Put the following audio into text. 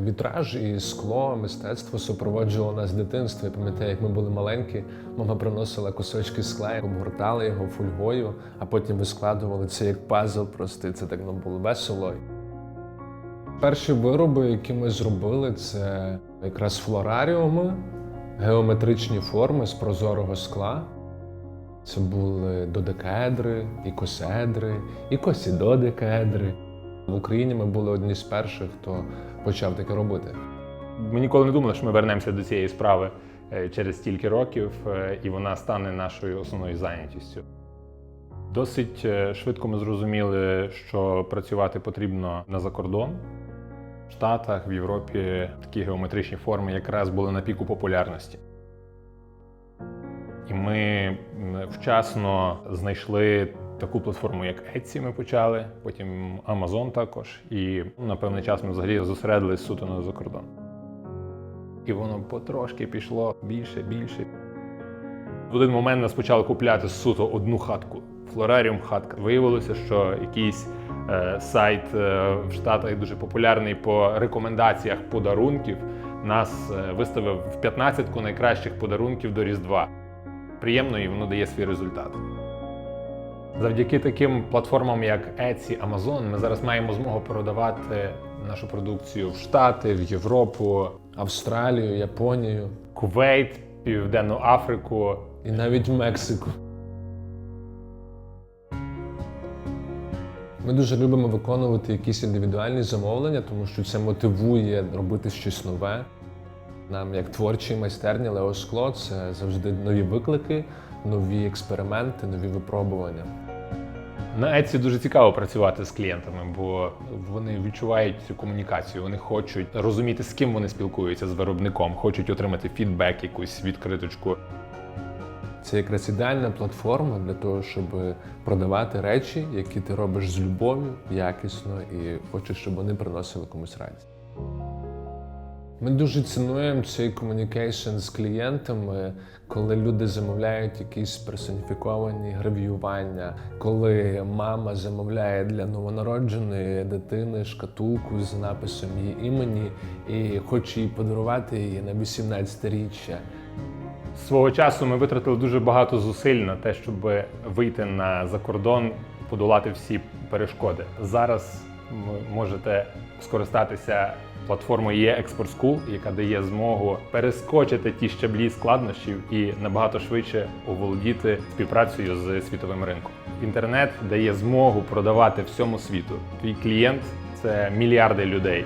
Вітраж і скло, мистецтво супроводжувало нас з дитинства. Я пам'ятаю, як ми були маленькі, мама приносила кусочки скла, обгортали його фольгою, а потім ви складували це як пазл. Просто це так ну, було весело. Перші вироби, які ми зробили, це якраз флораріуми, геометричні форми з прозорого скла. Це були додекаедри, ікоседри, ікосідодекаедри. В Україні ми були одні з перших, хто почав таке робити. Ми ніколи не думали, що ми вернемося до цієї справи е, через стільки років, е, і вона стане нашою основною зайнятістю. Досить е, швидко ми зрозуміли, що працювати потрібно на закордон. В Штатах, в Європі такі геометричні форми якраз були на піку популярності. І ми вчасно знайшли таку платформу, як Etsy ми почали, потім Amazon також. І на певний час ми взагалі зосередились суто на закордон. І воно потрошки пішло більше, більше. В один момент нас почали купляти суто одну хатку. Флораріум хатка. Виявилося, що якийсь е, сайт е, в Штатах дуже популярний по рекомендаціях подарунків. Нас е, виставив в 15-ку найкращих подарунків до Різдва. Приємно і воно дає свій результат. Завдяки таким платформам, як Etsy, Amazon, ми зараз маємо змогу продавати нашу продукцію в Штати, в Європу, Австралію, Японію Кувейт, Південну Африку. і навіть Мексику. Ми дуже любимо виконувати якісь індивідуальні замовлення, тому що це мотивує робити щось нове. Нам, як творчій майстерні Лео Скло, це завжди нові виклики, нові експерименти, нові випробування. На Etsy дуже цікаво працювати з клієнтами, бо вони відчувають цю комунікацію. Вони хочуть розуміти, з ким вони спілкуються з виробником, хочуть отримати фідбек, якусь відкриточку. Це якраз ідеальна платформа для того, щоб продавати речі, які ти робиш з любов'ю, якісно, і хочеш, щоб вони приносили комусь радість. Ми дуже цінуємо цей комунікейшн з клієнтами, коли люди замовляють якісь персоніфіковані гравіювання, коли мама замовляє для новонародженої дитини шкатулку з написом її імені і хоче їй подарувати її на 18-річчя. Свого часу ми витратили дуже багато зусиль на те, щоб вийти на закордон, подолати всі перешкоди. Зараз ви можете скористатися платформою є Export School, яка дає змогу перескочити ті щаблі складнощів і набагато швидше оволодіти співпрацею з світовим ринком. Інтернет дає змогу продавати всьому світу. Твій клієнт це мільярди людей.